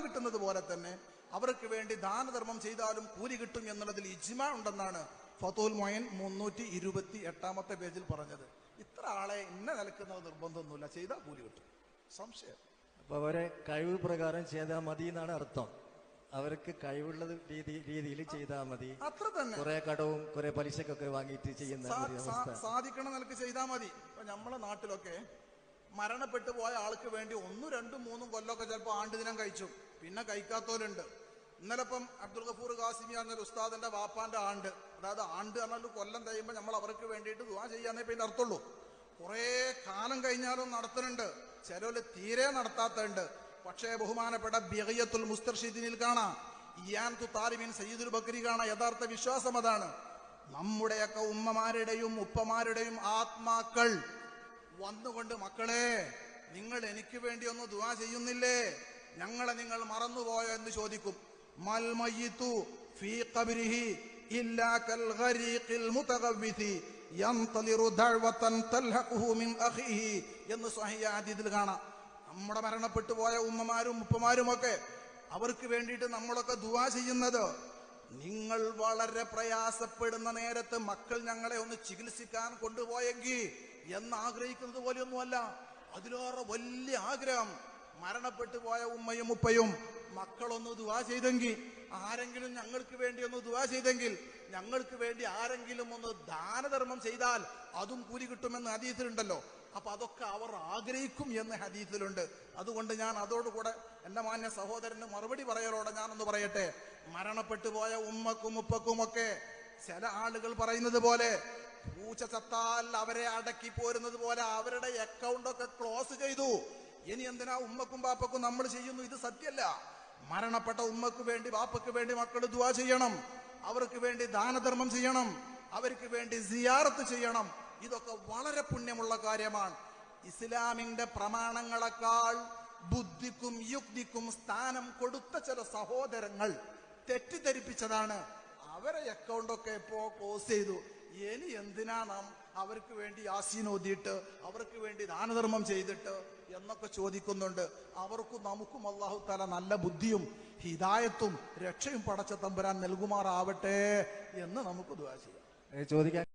കിട്ടുന്നത് പോലെ തന്നെ അവർക്ക് വേണ്ടി ദാനധർമ്മം ചെയ്താലും കൂലി കിട്ടും എന്നുള്ളതിൽ ഇജ്മ ഉണ്ടെന്നാണ് ഫതോൽ മൊയൻ മുന്നൂറ്റി ഇരുപത്തി എട്ടാമത്തെ പേജിൽ പറഞ്ഞത്. ഇത്ര ആളെ ഇന്ന നിലക്കുന്നത് നിർബന്ധമൊന്നുമില്ല. ചെയ്താൽ കൂലി കിട്ടും. സംശയം. അപ്പൊ അവരെ കഴിവ് പ്രകാരം ചെയ്താൽ മതി എന്നാണ് അർത്ഥം. അവർക്ക് കഴിവുള്ള രീതി രീതിയിൽ ചെയ്താൽ മതി. അത്ര തന്നെ. കുറെ കടവും കുറെ പലിശക്കൊക്കെ വാങ്ങിയിട്ട് ചെയ്യുന്ന സാധിക്കണ നിലയ്ക്ക് ചെയ്താൽ മതി. ഇപ്പൊ നമ്മളെ നാട്ടിലൊക്കെ മരണപ്പെട്ടു പോയ ആൾക്ക് വേണ്ടി ഒന്നും രണ്ടും മൂന്നും കൊല്ലമൊക്കെ ചിലപ്പോൾ ആണ്ട് ദിനം കഴിച്ചു. പിന്നെ കഴിക്കാത്തവരുണ്ട്. ഇന്നലെ ഇപ്പം അബ്ദുൽ ഗഫൂർ ഖാസിമി എന്നൊരു ഉസ്താദിന്റെ വാപ്പാന്റെ ആണ്ട് അതായത് ആണ്ട് പറഞ്ഞാൽ കൊല്ലം കഴിയുമ്പോൾ നമ്മൾ അവർക്ക് വേണ്ടിയിട്ട് ദുവാ ചെയ്യാന്നേ പിന്നെ അർത്ഥമുള്ളൂ കുറേ കാലം കഴിഞ്ഞാലും നടത്തുന്നുണ്ട്. ചിലര് തീരെ നടത്താത്തുണ്ട് പക്ഷേ ബഹുമാനപ്പെട്ട ബിയത്തുൽ മുസ്തർഷിദിനിൽ കാണാം. ഇയാൻതു താലിമിൻ സയ്യിദുൽ ബക്രി കാണാം. യഥാർത്ഥ വിശ്വാസം അതാണ്. നമ്മുടെയൊക്കെ ഉമ്മമാരുടെയും ഉപ്പമാരുടെയും ആത്മാക്കൾ വന്നുകൊണ്ട് മക്കളെ നിങ്ങൾ എനിക്ക് വേണ്ടി ഒന്ന് ദുവാ ചെയ്യുന്നില്ലേ? ഞങ്ങളെ നിങ്ങൾ മറന്നുപോയോ എന്ന് ചോദിക്കും. മൽ ഫീ ഖബ്രിഹി ഇല്ലാ മുതഗവ്വിതി ദഅവതൻ മിൻ എന്ന് കാണാം. നമ്മുടെ മരണപ്പെട്ടു പോയ ഉമ്മമാരും ഉപ്പമാരും ഒക്കെ അവർക്ക് വേണ്ടിയിട്ട് നമ്മളൊക്കെ ദുവാ ചെയ്യുന്നത് നിങ്ങൾ വളരെ പ്രയാസപ്പെടുന്ന നേരത്ത് മക്കൾ ഞങ്ങളെ ഒന്ന് ചികിത്സിക്കാൻ കൊണ്ടുപോയെങ്കിൽ എന്ന് ആഗ്രഹിക്കുന്നത് പോലെയൊന്നുമല്ല അതിലേറെ വലിയ ആഗ്രഹം. മരണപ്പെട്ടു പോയ ഉമ്മയും ഉപ്പയും മക്കളൊന്ന് ദുവാ ചെയ്തെങ്കിൽ ആരെങ്കിലും ഞങ്ങൾക്ക് വേണ്ടി ഒന്ന് ദുവാ ചെയ്തെങ്കിൽ ഞങ്ങൾക്ക് വേണ്ടി ആരെങ്കിലും ഒന്ന് ദാനധർമ്മം ചെയ്താൽ അതും കൂലി കിട്ടുമെന്ന് ഹദീസിലുണ്ടല്ലോ. അപ്പൊ അതൊക്കെ അവർ ആഗ്രഹിക്കും എന്ന് ഹദീസിലുണ്ട്. അതുകൊണ്ട് ഞാൻ അതോടുകൂടെ എന്റെ മാന്യ സഹോദരന് മറുപടി പറയലോടെ ഞാനൊന്ന് പറയട്ടെ. മരണപ്പെട്ടു പോയ ഉമ്മക്കും ഉപ്പക്കുമൊക്കെ ചില ആളുകൾ പറയുന്നത് പോലെ പൂച്ച ചത്താൽ അവരെ അടക്കി പോരുന്നത് പോലെ അവരുടെ അക്കൗണ്ടൊക്കെ ക്ലോസ് ചെയ്തു. ഇനി എന്തിനാ ഉമ്മക്കും ബാപ്പക്കും നമ്മൾ ചെയ്യുന്നു? ഇത് സത്യല്ല മരണപ്പെട്ട ഉമ്മക്ക് വേണ്ടി ബാപ്പക്ക് വേണ്ടി മക്കൾ ദുവാ ചെയ്യണം. അവർക്ക് വേണ്ടി ദാനധർമ്മം ചെയ്യണം. അവർക്ക് വേണ്ടി സിയാറത്ത് ചെയ്യണം. ഇതൊക്കെ വളരെ പുണ്യമുള്ള കാര്യമാണ്. ഇസ്ലാമിന്റെ പ്രമാണങ്ങളെക്കാൾ ബുദ്ധിക്കും യുക്തിക്കും സ്ഥാനം കൊടുത്ത ചില സഹോദരങ്ങൾ തെറ്റിദ്ധരിപ്പിച്ചതാണ്. അവരെ അക്കൗണ്ടൊക്കെ ഇപ്പോ ക്ലോസ് ചെയ്തു. ഇനി എന്തിനാ നാം അവർക്ക് വേണ്ടി യാസീൻ ഓതിയിട്ട് അവർക്ക് വേണ്ടി ദാനധർമ്മം ചെയ്തിട്ട് എന്നൊക്കെ ചോദിക്കുന്നുണ്ട്. അവർക്കും നമുക്കും അള്ളാഹു തല നല്ല ബുദ്ധിയും ഹിതായത്തും രക്ഷയും പടച്ച തമ്പുരാൻ നൽകുമാറാവട്ടെ എന്ന് നമുക്ക് ചെയ്യാം. ചോദിക്കാൻ